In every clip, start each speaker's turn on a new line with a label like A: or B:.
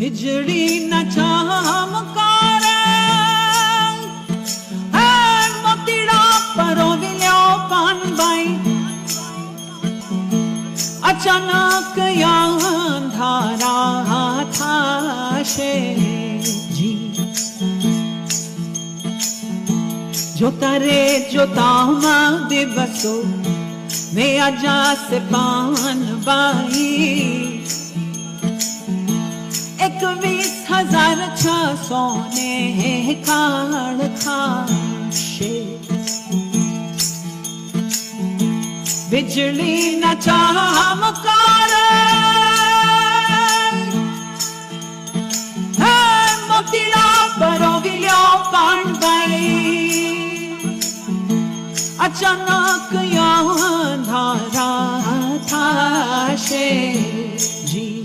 A: बिजड़ी न चमकारे मोतीड़ा परो विलो पान बाई अचानक या अंधारा थाशे जी जोतारे जोताओ मां दिवसो मैं आजा से पान भाई শাসনে কাল থাকছে বিজলি না চমকার মতিরা পরগিলো পাণ্ডাই अचानक यहाँ धारा था जी।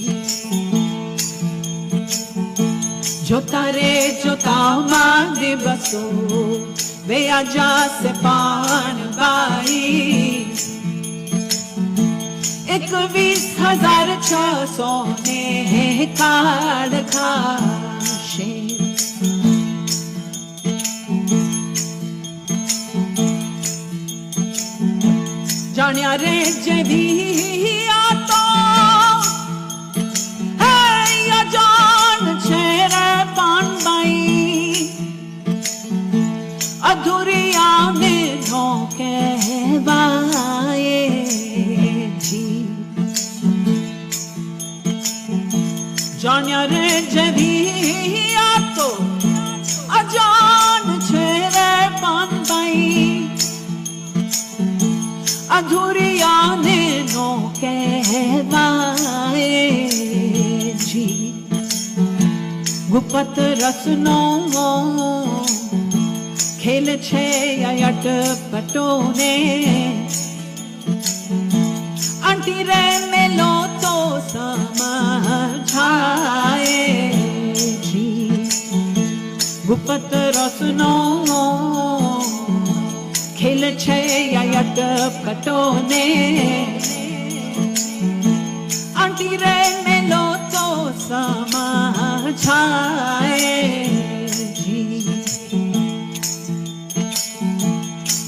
A: થાશે જી જોતા રે જોતામાં દિવસો બે જાસે પાનબાઈ એકવીસ હજાર છસો ને કાળ ખાશે જાણ્યા રે જેવી જરિયાતો અજાન છે રે પાનભાઈ અધુરિયાને નો કહેવાય જી ગુપત રસનો ખેલ છે અયટ પટોને भूपत रसनो। खेल छे कटोने। आंटी रे मेलो तो समा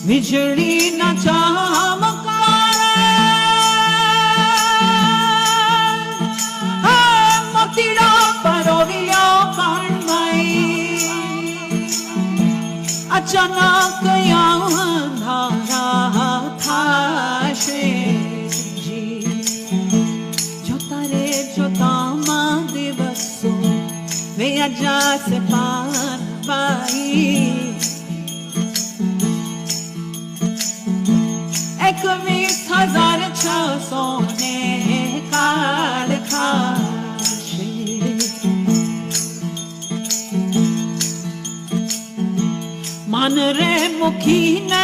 A: बिजली न एकवीस हज़ार छह सोने काल खाशे। रे मुखी न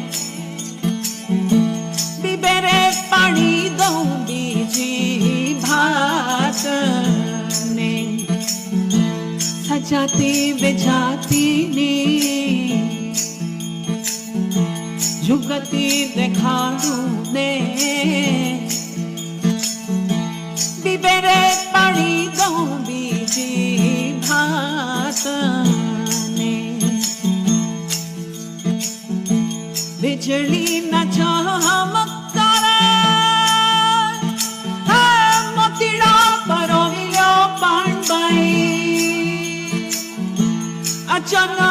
A: যুগতি দেখাৰুনে বিবেৰে পাৰি গৌবিজি ভাতনে বিজলী নাচ Jana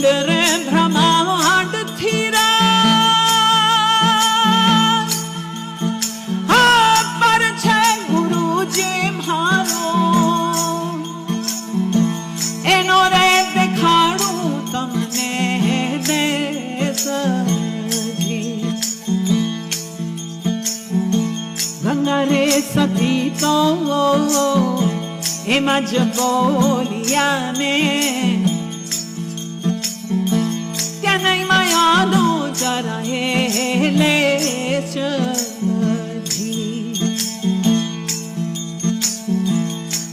A: पिंडरे भ्रमांड थीरा। पर छे गुरु जे मारो एनो रे दिखाड़ू तमने देस गंगा रे सती तो एमा बोलिया में जानो, जरा ले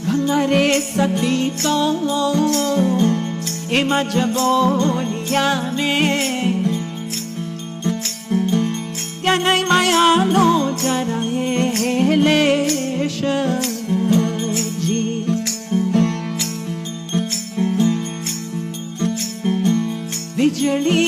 A: भंगरे सती तो इमा जबोलिया में। गंगई माया नो, जरा ले बिजली